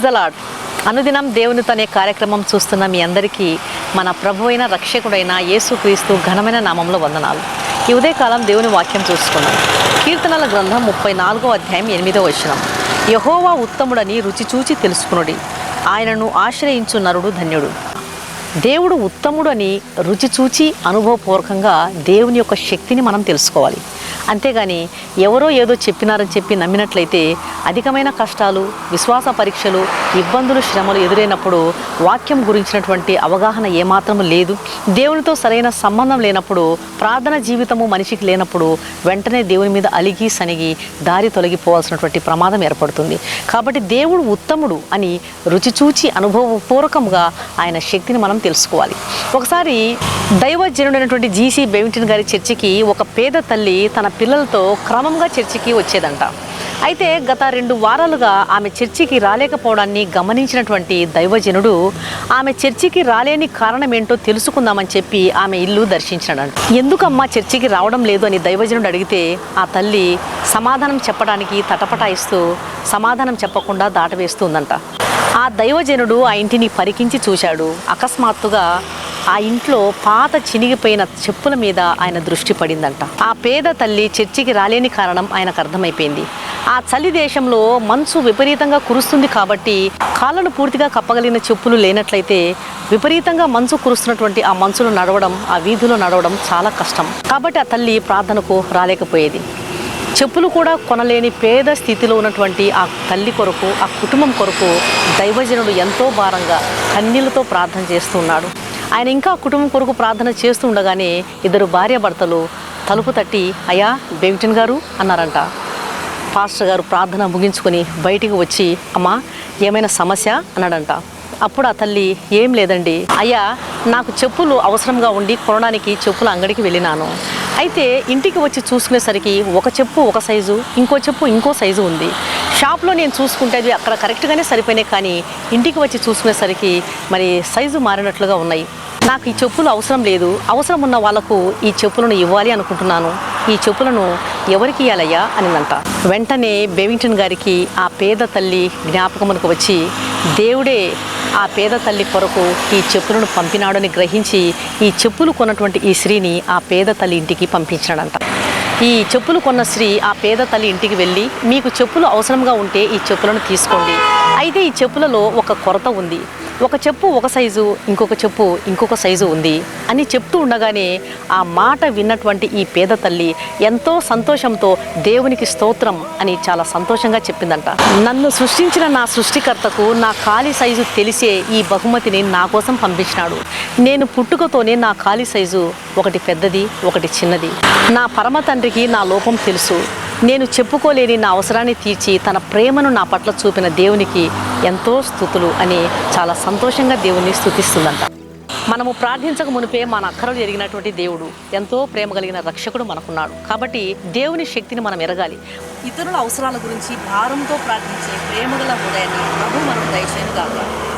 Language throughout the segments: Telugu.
ద లాడ్ అనుదినం దేవుని తనే కార్యక్రమం చూస్తున్న మీ అందరికీ మన ప్రభు అయిన రక్షకుడైన యేసుక్రీస్తు ఘనమైన నామంలో వందనాలు. ఈ ఉదయకాలం దేవుని వాక్యం చూసుకున్నాం కీర్తనల గ్రంథం ముప్పై నాలుగో అధ్యాయం ఎనిమిదో వచనం. యహోవా ఉత్తముడని రుచి చూచి తెలుసుకునుడి. ఆయనను ఆశ్రయించు నరుడు ధన్యుడు. దేవుడు ఉత్తముడని రుచి చూచి అనుభవపూర్వకంగా దేవుని యొక్క శక్తిని మనం తెలుసుకోవాలి. అంతేగాని ఎవరో ఏదో చెప్పినారని చెప్పి నమ్మినట్లయితే అధికమైన కష్టాలు విశ్వాస పరీక్షలు ఇబ్బందులు శ్రమలు ఎదురైనప్పుడు వాక్యం గురించినటువంటి అవగాహన ఏమాత్రం లేదు. దేవునితో సరైన సంబంధం లేనప్పుడు ప్రార్థన జీవితము మనిషికి లేనప్పుడు వెంటనే దేవుని మీద అలిగి సనిగి దారి తొలగిపోవాల్సినటువంటి ప్రమాదం ఏర్పడుతుంది. కాబట్టి దేవుడు ఉత్తముడు అని రుచి చూచి అనుభవపూర్వకంగా ఆయన శక్తిని మనం తెలుసుకోవాలి. ఒకసారి దైవజనుడైనటువంటి జీసీ బెవింటిన్ గారి చర్చికి ఒక పేద తల్లి తన పిల్లలతో క్రమంగా చర్చికి వచ్చేదంట. అయితే గత రెండు వారాలుగా ఆమె చర్చికి రాలేకపోవడాన్ని గమనించినటువంటి దైవజనుడు ఆమె చర్చికి రాలేని కారణం ఏంటో తెలుసుకుందామని చెప్పి ఆమె ఇల్లు దర్శించాడంట ఎందుకమ్మా చర్చికి రావడం లేదు అని దైవజనుడు అడిగితే ఆ తల్లి సమాధానం చెప్పడానికి తటపటాయిస్తూ సమాధానం చెప్పకుండా దాటవేస్తుందంట. ఆ దైవజనుడు ఆ ఇంటిని పరికించి చూశాడు. అకస్మాత్తుగా ఆ ఇంట్లో పాత చినిగిపోయిన చెప్పుల మీద ఆయన దృష్టి పడిందంట. ఆ పేద తల్లి చర్చికి రాలేని కారణం ఆయనకు అర్థమైపోయింది. ఆ చలి దేశంలో మంచు విపరీతంగా కురుస్తుంది కాబట్టి కాళ్ళను పూర్తిగా కప్పగలిగిన చెప్పులు లేనట్లయితే విపరీతంగా మంచు కురుస్తున్నటువంటి ఆ మంచులో నడవడం ఆ వీధిలో నడవడం చాలా కష్టం. కాబట్టి ఆ తల్లి ప్రార్థనకు రాలేకపోయేది. చెప్పులు కూడా కొనలేని పేద స్థితిలో ఉన్నటువంటి ఆ తల్లి కొరకు ఆ కుటుంబం కొరకు దైవజనుడు ఎంతో భారంగా కన్నీళ్ళతో ప్రార్థన చేస్తున్నాడు ఆయన ఇంకా కుటుంబం కొరకు ప్రార్థన చేస్తూ ఉండగానే ఇద్దరు భార్యాభర్తలు తలుపు తట్టి అయా బెంకటన్ గారు అన్నారంట. పాస్టర్ గారు ప్రార్థన ముగించుకొని బయటికి వచ్చి అమ్మా ఏమైనా సమస్య? అన్నాడంట. అప్పుడు ఆ తల్లి ఏం లేదండి. అయ్యా నాకు చెప్పులు అవసరంగా ఉండి కొనడానికి చెప్పుల అంగడికి వెళ్ళినాను. అయితే ఇంటికి వచ్చి చూసుకునేసరికి ఒక చెప్పు ఒక సైజు ఇంకో చెప్పు ఇంకో సైజు ఉంది. షాప్లో నేను చూసుకుంటే అది అక్కడ కరెక్ట్గానే సరిపోయినాయి కానీ ఇంటికి వచ్చి చూసుకునేసరికి మరి సైజు మారినట్లుగా ఉన్నాయి. నాకు ఈ చెప్పులు అవసరం లేదు. అవసరం ఉన్న వాళ్ళకు ఈ చెప్పులను ఇవ్వాలి అనుకుంటున్నాను. ఈ చెప్పులను ఎవరికి ఇవ్వాలయ్యా అనిందంట. వెంటనే బెవింగ్టన్ గారికి ఆ పేద తల్లి జ్ఞాపకమునకు వచ్చి దేవుడే ఆ పేద తల్లి కొరకు ఈ చెప్పులను పంపినాడని గ్రహించి ఈ చెప్పులు కొన్నటువంటి ఈ స్త్రీని ఆ పేద తల్లి ఇంటికి పంపించాడంట ఈ చెప్పులు కొన్న స్త్రీ ఆ పేద తల్లి ఇంటికి వెళ్ళి మీకు చెప్పులు అవసరంగా ఉంటే ఈ చెప్పులను తీసుకోండి. అయితే ఈ చెప్పులలో ఒక కొరత ఉంది. ఒక చెప్పు ఒక సైజు ఇంకొక చెప్పు ఇంకొక సైజు ఉంది అని చెప్తూ ఉండగానే ఆ మాట విన్నటువంటి ఈ పేద తల్లి ఎంతో సంతోషంతో దేవునికి స్తోత్రం అని చాలా సంతోషంగా చెప్పిందంట. నన్ను సృష్టించిన నా సృష్టికర్తకు నా ఖాళీ సైజు తెలిసే ఈ బహుమతిని నా కోసం పంపించినాడు. నేను పుట్టుకతోనే నా ఖాళీ సైజు ఒకటి పెద్దది ఒకటి చిన్నది. నా పరమ తండ్రికి నా లోపం తెలుసు. నేను చెప్పుకోలేని నా అవసరాన్ని తీర్చి తన ప్రేమను నా పట్ల చూపిన దేవునికి ఎంతో స్థుతులు అని చాలా సంతోషంగా దేవుణ్ణి స్థుతిస్తుందంట. మనము ప్రార్థించక మునిపే మన అక్కరలు ఎరిగినటువంటి దేవుడు ఎంతో ప్రేమ కలిగిన రక్షకుడు మనకున్నాడు. కాబట్టి దేవుని శక్తిని మనం ఎరగాలి. ఇతరుల అవసరాల గురించి భారంతో ప్రార్థించే ప్రేమగల హృదయాన్ని ప్రభు మనం దయచేయను కాక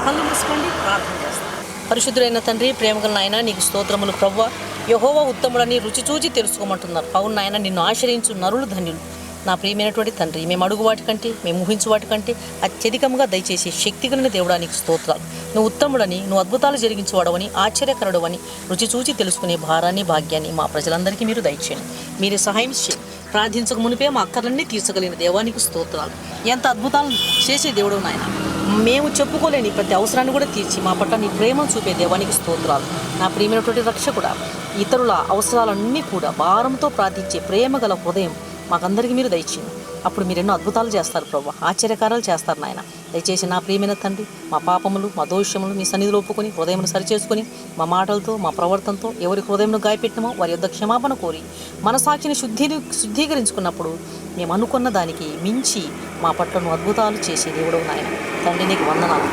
కళ్ళు మూసుకోండి ప్రార్థన చేస్తాం. పరిశుద్ధులైన తండ్రి ప్రేమగల నాయన నీకు స్తోత్రములు ప్రవ్వ యహోవ ఉత్తముడని రుచి చూచి తెలుసుకోమంటున్నారు. పౌన్ నాయన నిన్ను ఆశ్రయించు నరులు ధన్యులు. నా ప్రియమైనటువంటి తండ్రి మేము అడుగు వాటి కంటే మేము ఊహించు వాటి కంటే అత్యధికంగా దయచేసి శక్తి కలిగిన దేవుడానికి స్తోత్రాలు. నువ్వు ఉత్తముడని నువ్వు అద్భుతాలు జరిగించేవాడవని ఆశ్చర్యకరుడవని రుచి చూచి తెలుసుకునే భారాన్ని భాగ్యాన్ని మా ప్రజలందరికీ మీరు దయచేయండి. మీరు సహాయం చేయండి. ప్రార్థించక మునిపే మా అక్కర్లన్నీ తీర్చగలిగిన దేవానికి స్తోత్రాలు. ఎంత అద్భుతాలు చేసే దేవుడు నాయన. మేము చెప్పుకోలేని ప్రతి అవసరాన్ని కూడా తీర్చి మా పట్ల నీ ప్రేమను చూపే దేవానికి స్తోత్రాలు. నా ప్రియమైనటువంటి రక్షకుడా ఇతరుల అవసరాలన్నీ కూడా భారంతో ప్రార్థించే ప్రేమ గల హృదయం మాకందరికీ మీరు దయచేయండి. అప్పుడు మీరు ఎన్నో అద్భుతాలు చేస్తారు ప్రభు. ఆశ్చర్యకారాలు చేస్తారు నాయన. దయచేసి నా ప్రియమైన తండ్రి మా పాపములు మా దోషములు మీ సన్నిధిలో ఒప్పుకొని హృదయమును సరిచేసుకుని మా మాటలతో మా ప్రవర్తనతో ఎవరి హృదయంను గాయపెట్టినమో వారి యొక్క క్షమాపణ కోరి మన సాక్షిని శుద్ధి శుద్ధీకరించుకున్నప్పుడు మేము అనుకున్న దానికి మించి మా పట్లను అద్భుతాలు చేసే దేవుడు నాయన. తండ్రి నీకు వందనాలు.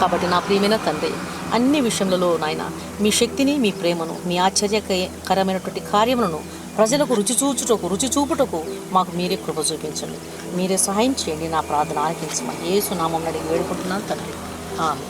కాబట్టి నా ప్రియమైన తండ్రి అన్ని విషయములలో నాయన మీ శక్తిని మీ ప్రేమను మీ ఆశ్చర్యకరమైనటువంటి కార్యములను ప్రజలకు రుచి చూచుటకు రుచి చూపుటకు మాకు మీరే కృప చూపించండి. మీరే సహాయం చేయండి. నా ప్రార్థన ఆలకించమని ఏసు నామం అడిగి వేడుకుంటున్నాను తండ్రి. ఆమె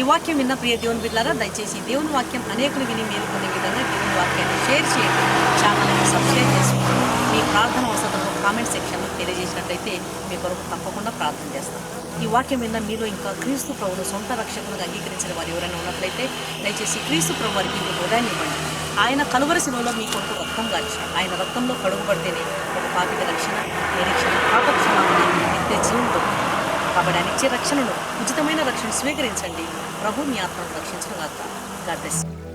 ఈ వాక్యం విన్న ప్రియ దేవుని బిడ్డారా దయచేసి దేవుని వాక్యం అనేకులు విని మీరు కొన్ని విధంగా దేవుని వాక్యాన్ని షేర్ చేయండి. ఛానల్ని సబ్స్క్రైబ్ చేసుకోండి మీ ప్రార్థన వసతులు కామెంట్ సెక్షన్లో తెలియజేసినట్లయితే మీ కొరకు తప్పకుండా ప్రార్థన చేస్తాం. ఈ వాక్యం మీద మీలో ఇంకా క్రీస్తు ప్రభును సొంత రక్షకులుగా అంగీకరించిన వారు ఎవరైనా ఉన్నట్లయితే దయచేసి క్రీస్తు ప్రభు వారికి మీకు హృదయాన్ని ఇవ్వండి. ఆయన కలువరసిలో మీ కొరకు రక్తం గార్చి ఆయన రక్తంలో కడుగుబడితేనే ఒక పాపిక రక్షణ నిరీక్షణ పాపక్షమాపణ నిత్య జీవం దొరుకుతుంది. కాబట్టి ఆయన ఇచ్చే రక్షణను ఉచితమైన రక్షణ స్వీకరించండి. ప్రభు మీ ఆత్మను రక్షించడం కాదు గాడ్